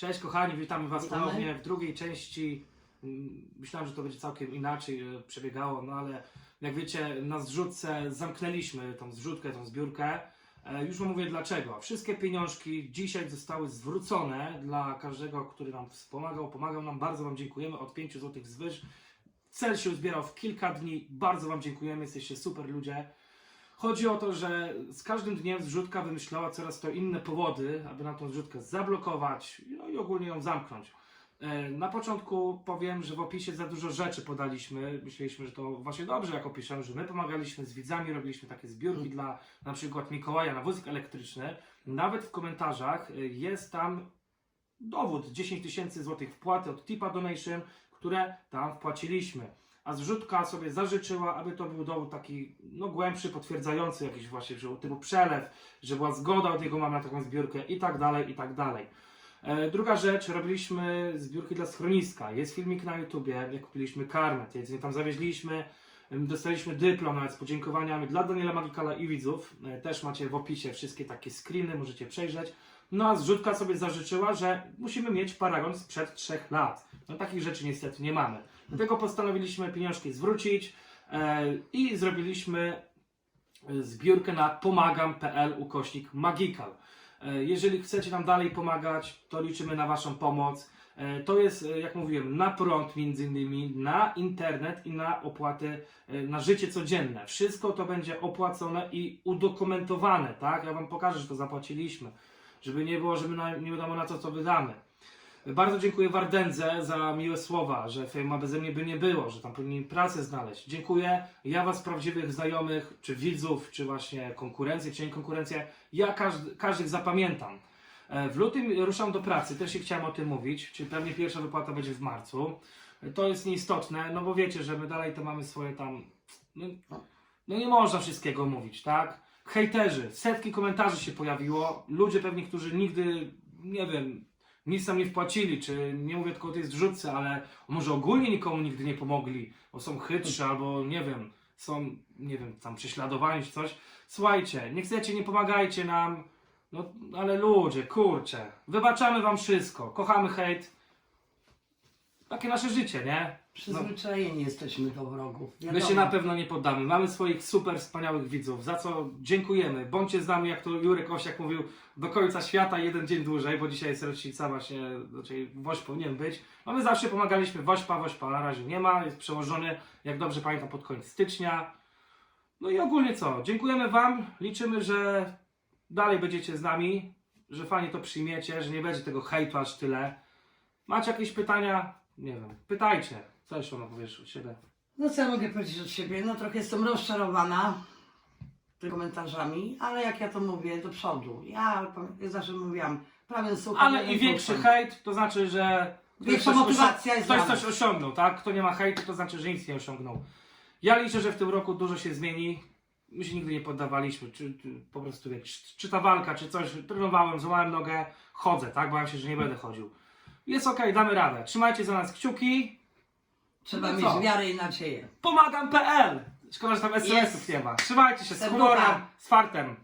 Cześć kochani, witamy Was Witamy. ponownie w drugiej części. Mm, Myślałem, że to będzie całkiem inaczej e, przebiegało, no ale jak wiecie, na zrzutce zamknęliśmy tą zrzutkę, tą zbiórkę. E, Już Wam mówię dlaczego. Wszystkie pieniążki dzisiaj zostały zwrócone dla każdego, który nam wspomagał, pomagał nam. Bardzo Wam dziękujemy. Od 5 zł zwyż. Cel się uzbierał w kilka dni. Bardzo Wam dziękujemy. Jesteście super ludzie. Chodzi o to, że z każdym dniem zrzutka wymyślała coraz to inne powody, aby nam tą zrzutkę zablokować i ogólnie ją zamknąć. E, Na początku powiem, że w opisie za dużo rzeczy podaliśmy. Myśleliśmy, że to właśnie dobrze, jak opiszemy, że my pomagaliśmy z widzami, robiliśmy takie zbiórki dla na przykład Mikołaja na wózek elektryczny. Nawet w komentarzach e, jest tam dowód 10 tysięcy złotych wpłaty od Tipa Donation, które tam wpłaciliśmy. A zrzutka sobie zażyczyła, aby to był dowód taki no, głębszy, potwierdzający jakiś właśnie, że typu przelew, że była zgoda od jego mamy na taką zbiórkę i tak dalej, i tak dalej. E, druga rzecz, robiliśmy zbiórki dla schroniska. Jest filmik na YouTubie, jak kupiliśmy karmę, jedzenie tam zawieźliśmy, dostaliśmy dyplom nawet z podziękowaniami dla Daniela Magikala i widzów. E, też macie w opisie wszystkie takie screeny, możecie przejrzeć. No a zrzutka sobie zażyczyła, że musimy mieć paragon sprzed trzech lat. No takich rzeczy niestety nie mamy. Dlatego postanowiliśmy pieniążki zwrócić e, i zrobiliśmy zbiórkę na pomagam.pl ukośnik magikal. E, Jeżeli chcecie nam dalej pomagać, to liczymy na Waszą pomoc. E, To jest, e, jak mówiłem, na prąd między innymi, na internet i na opłaty na życie codzienne. Wszystko to będzie opłacone i udokumentowane, tak? Ja Wam pokażę, że to zapłaciliśmy, żeby nie było, że my na, nie wiadomo na co to wydamy. Bardzo dziękuję Wardędze za miłe słowa, że firma beze mnie by nie było, że tam powinni pracę znaleźć. Dziękuję. Ja Was, prawdziwych znajomych, czy widzów, czy właśnie konkurencję, czy nie konkurencję, ja każdy, każdych zapamiętam. E, W lutym ruszam do pracy, też się chciałem o tym mówić, czyli pewnie pierwsza wypłata będzie w marcu. To jest nieistotne, no bo wiecie, że my dalej to mamy swoje tam. No, no nie można wszystkiego mówić, tak? Hejterzy, setki komentarzy się pojawiło, ludzie pewnie, którzy nigdy, nie wiem, nic nam nie wpłacili, czy nie mówię tylko o tej zrzutce, ale może ogólnie nikomu nigdy nie pomogli, bo są chytrzy albo nie wiem, są, nie wiem, tam prześladowani czy coś. Słuchajcie, nie chcecie, nie pomagajcie nam, no ale ludzie, kurczę, wybaczamy wam wszystko, kochamy hejt. Takie nasze życie, nie? Przyzwyczajeni jesteśmy do wrogów. My Wiadomo. się na pewno nie poddamy. Mamy swoich super wspaniałych widzów, za co dziękujemy. Bądźcie z nami, jak to Jurek Osiak mówił, do końca świata jeden dzień dłużej, bo dzisiaj jest rocznica właśnie, znaczy Woś powinien być. No my zawsze pomagaliśmy Wośpa, Wośpa na razie nie ma, jest przełożony, jak dobrze pamiętam, pod koniec stycznia. No i ogólnie co, dziękujemy Wam, liczymy, że dalej będziecie z nami, że fajnie to przyjmiecie, że nie będzie tego hejtu aż tyle. Macie jakieś pytania? Nie wiem, pytajcie. Co jeszcze mam powiesz od siebie? No co ja mogę powiedzieć od siebie? No trochę jestem rozczarowana tymi komentarzami, ale jak ja to mówię do przodu. Ja, ja zawsze mówiłam, prawym słucham. Ale lewym i większy słucham. hejt to znaczy, że ktoś Większa coś motywacja jest Ktoś dla coś nas. osiągnął, tak? Kto nie ma hejtu, to znaczy, że nic nie osiągnął. Ja liczę, że w tym roku dużo się zmieni. My się nigdy nie poddawaliśmy, czy, czy po prostu wiesz, czy ta walka, czy coś, trenowałem, złamałem nogę, chodzę, tak? Bałem się, że nie będę chodził. Jest okej, damy radę. Trzymajcie za nas kciuki. Trzeba No mieć co? wiarę i nadzieję. Pomagam.pl Szkoda, że tam SMS-ów nie ma. Trzymajcie się z Serducha. humorem, z fartem.